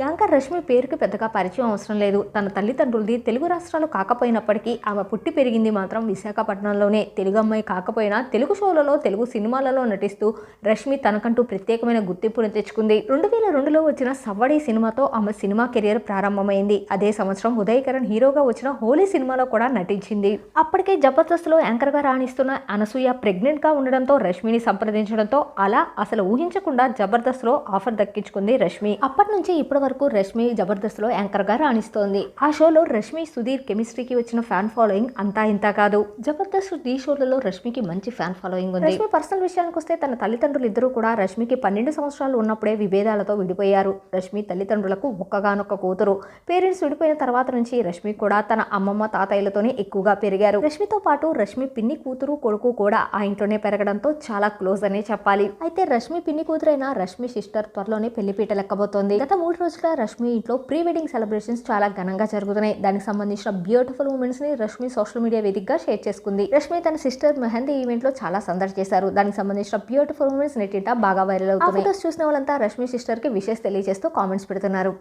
Anchor Rashmi పేరుకి పెద్దగా పరిచయం అవసరం లేదు. తన తల్లిదండ్రులది తెలుగు రాష్ట్రాలు కాకపోయినప్పటికీ ఆమె పుట్టి పెరిగింది మాత్రం విశాఖపట్నంలోనే. తెలుగు అమ్మాయి కాకపోయినా తెలుగు షోలలో తెలుగు సినిమాలలో నటిస్తూ రష్మి తనకంటూ ప్రత్యేకమైన గుర్తింపును తెచ్చుకుంది. రెండు వేల రెండులో వచ్చిన సవ్వడి సినిమాతో ఆమె సినిమా కెరియర్ ప్రారంభమైంది. అదే సంవత్సరం ఉదయ్ కిరణ్ హీరోగా వచ్చిన హోలీ సినిమాలో కూడా నటించింది. అప్పటికే జబర్దస్త్లో యాంకర్గా రాణిస్తున్న అనసూయ ప్రెగ్నెంట్గా ఉండడంతో రష్మిని సంప్రదించడంతో అలా అసలు ఊహించకుండా జబర్దస్త్లో ఆఫర్ దక్కించుకుంది రష్మి. అప్పటి నుంచి ఇప్పుడు వరకు రష్మి జబర్దస్త్లో యాంకర్గా రాణిస్తోంది. ఆ షోలో రష్మి సుధీర్ కెమిస్ట్రీకి వచ్చిన ఫ్యాన్ ఫాలోయింగ్ అంతా ఇంత కాదు. జబర్దస్త్ డీ షోలలో రష్మికి మంచి ఫ్యాన్ ఫాలోయింగ్ ఉంది. రష్మి పర్సనల్ విషయానికి వస్తే తన తల్లిదండ్రులు ఇద్దరు కూడా రష్మికి పన్నెండు సంవత్సరాలు ఉన్నప్పుడే విభేదాలతో విడిపోయారు. రష్మి తల్లిదండ్రులకు ఒక్కగానొక్క కూతురు. పేరెంట్స్ విడిపోయిన తర్వాత నుంచి రష్మి కూడా తన అమ్మమ్మ తాతయ్యలతోనే ఎక్కువగా పెరిగారు. రష్మితో పాటు రష్మి పిన్ని కూతురు కొడుకు కూడా ఆ ఇంట్లోనే పెరగడంతో చాలా క్లోజ్ అనే చెప్పాలి. అయితే రష్మి పిన్ని కూతురైన రష్మి సిస్టర్ త్వరలోనే పెళ్ళిపీట లెక్కబోతోంది. గత మూడు రోజులు రోజులుగా రష్మి ఇంట్లో ప్రీ వెడ్డింగ్ సెలబ్రేషన్స్ చాలా ఘనంగా జరుగుతున్నాయి. దానికి సంబంధించిన బ్యూటిఫుల్ మూమెంట్స్ని రష్మి సోషల్ మీడియా వేదికగా షేర్ చేసుకుంది. రష్మి తన సిస్టర్ మెహందీ ఈవెంట్లో చాలా సందడి చేశారు. దానికి సంబంధించిన బ్యూటిఫుల్ మూమెంట్స్ నెట్టింట బాగా వైరల్ అవుతున్నాయి. ఫోటోస్ చూసిన వాళ్ళంతా రష్మి సిస్టర్కి విషెస్ తెలియజేస్తూ కామెంట్స్ పెడుతున్నారు.